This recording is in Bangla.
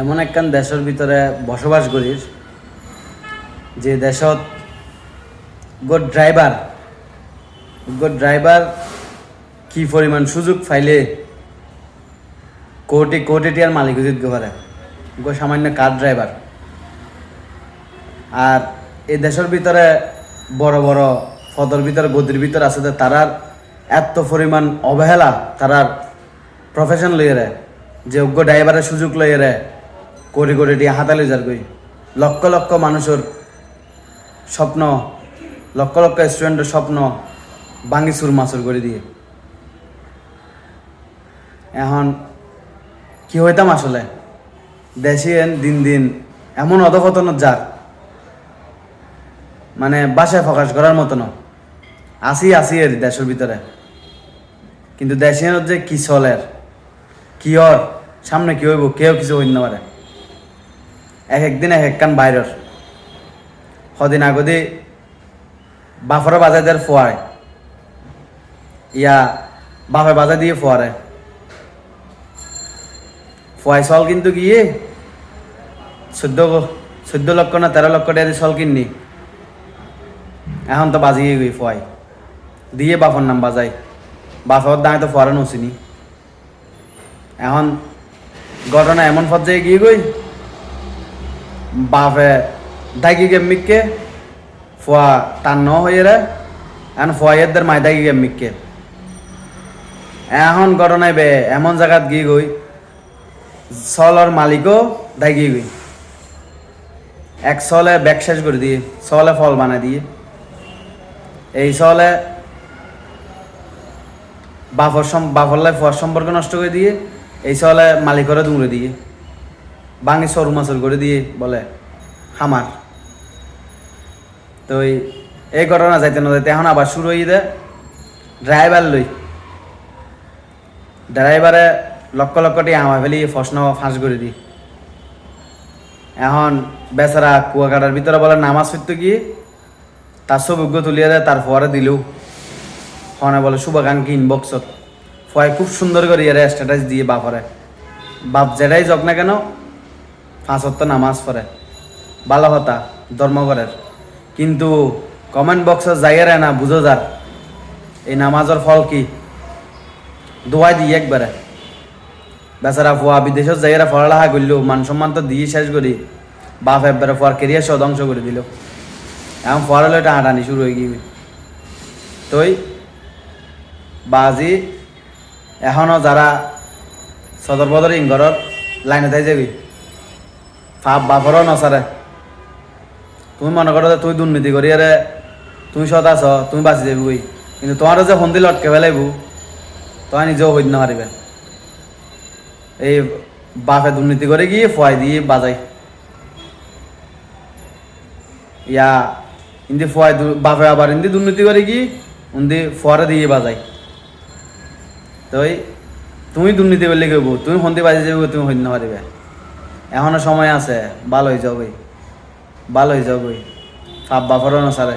এমন একখান দেশের ভিতরে বসবাস করিস, যে দেশত গোট ড্রাইভার গোট ড্রাইভার কি পরিমাণ সুযোগ পাইলে কোটি কোটি টিয়ার মালিক হইতে পারে? গো সামান্য কার ড্রাইভার? আর এই দেশের ভিতরে বড় বড় ফদর ভিতরে, গদির ভিতরে আছে যে তারার এত পরিমাণ অবহেলা, তারার প্রফেশন লইয়ে রে, যে যোগ্য ড্রাইভারের সুযোগ লইয়ে রে কোটি কোটি দিয়ে হাতালে যার কই লক্ষ লক্ষ মানুষের স্বপ্ন, লক্ষ লক্ষ স্টুডেন্টের স্বপ্ন ভাঙি সুর মাসুর করে দিয়ে। এখন কি হইতাম আসলে? দেশে দিন দিন এমন অধপতন যার মানে বাসায় প্রকাশ করার মতো না। আসি আসি এর দেশের ভিতরে। কিন্তু দেশের যে কি চলের, কি ওর সামনে কি হইব, কেউ কিছু হইতে পারে এক একদিন এক একখান বাইরের। সদিন আগদি বাফর বাজার দেওয়ার ফোয়ারে ইয়া বাফে বাজার দিয়ে ফোয়ারে ফোয়াই চল কিন্তু গিয়ে চোদ্দ চোদ্দ লক্ষ না তেরো লক্ষ টাকা দিয়ে চল কিননি। এখন তো বাজিয়ে গই ফোয়াই দিয়ে বাফর নাম বাজাই। বাফর দাঁড়ে তো ফোয়ারে নছিনি এখন ঘটনা এমন পর্যায়ে গিয়ে গই বাপে দাগি গেম মিককে, ফুয়া টান ন হয়ে রে। এখন ফুয়াইয়ের মাই দাগি গেম মিককে। এখন ঘটনায় বে এমন জায়গাত গিয়ে গই চলর মালিকও দাগি গই। এক চলে ব্যাগ শেষ করে দিয়ে চলে ফল বানাই দিয়ে। এই চলে বাফর সম- বাফর লাই ফুয়ার সম্পর্ক নষ্ট করে দিয়ে, এই চলে মালিকরে দুমড়ে দিয়ে। বাঙি সরু মাসর করে দিয়ে বলে হামার তো এই- ঘটনা যাইতে না যাইতে এখন আবার শুরু হয়ে দে ড্রাইভার লই। ড্রাইভারে লক্ষ লক্ষ টাকা আমার ফেলি প্রশ্ন ফাঁস করে দিই এখন বেচারা কুয়াকাটার ভিতরে বলে, নামাজ পড়তে গিয়ে তার সৌভাগ্য তুলিয়ে দেয় তার ফোয়ারে দিলেও। হনে বলে, শুভাকাঙ্ক্ষী ইনবক্সত ফয় খুব সুন্দর করে ইয়ারে স্ট্যাটাস দিয়ে বাপরে বাপ যেটাই যাক না কেন পাঁচ অত্ত নামাজ পড়ে ভালো কথা ধর্মঘরের। কিন্তু কমেন্ট বক্সে যাইয়ারে না, বুঝো যার। এই নামাজের ফল কি? দোয়াই দিই একবারে। বেচারা ফুয়া বিদেশত যাইয়ারা পড়ালেখা করল, মান সম্মান তো দিয়ে শেষ করি। বাপ একবারে ফুয়ার কেরিয়ার সহ ধ্বংস করে দিল। এখন ফুয়ার হলো এটা হাঁটানি শুরু হয়ে গিয়ে। তই? বাজি? এখনও যারা সদর বদর ইংগরর লাইনে তাই যাবি? ফাপ বাপরও নসারে তুমি মনে করো যে তুই দুর্নীতি করি আরে তুমি সৎ আছ, তুমি বাঁচি যাবি বই কিন্তু তোমারও যে সন্ধি লটকে ফেলাইব তোমার নিজেও হইতে না এই বাপে দুর্নীতি করে গিয়ে ফয় দিয়ে বাজাই। ইয়া, ইন্দি ফয় দু- বাপে আবার ইন্দি দুর্নীতি করে গিয়ে উন্দি ফরে দিয়ে বাজাই। তো তুমি দুর্নীতি করলে কেউ তুমি সন্ধি বাজি যাবে তুমি না পারিবে এখনও সময় আছে ভালোই যাবই ভালোই যাবই ফাপ ফরনো নসারে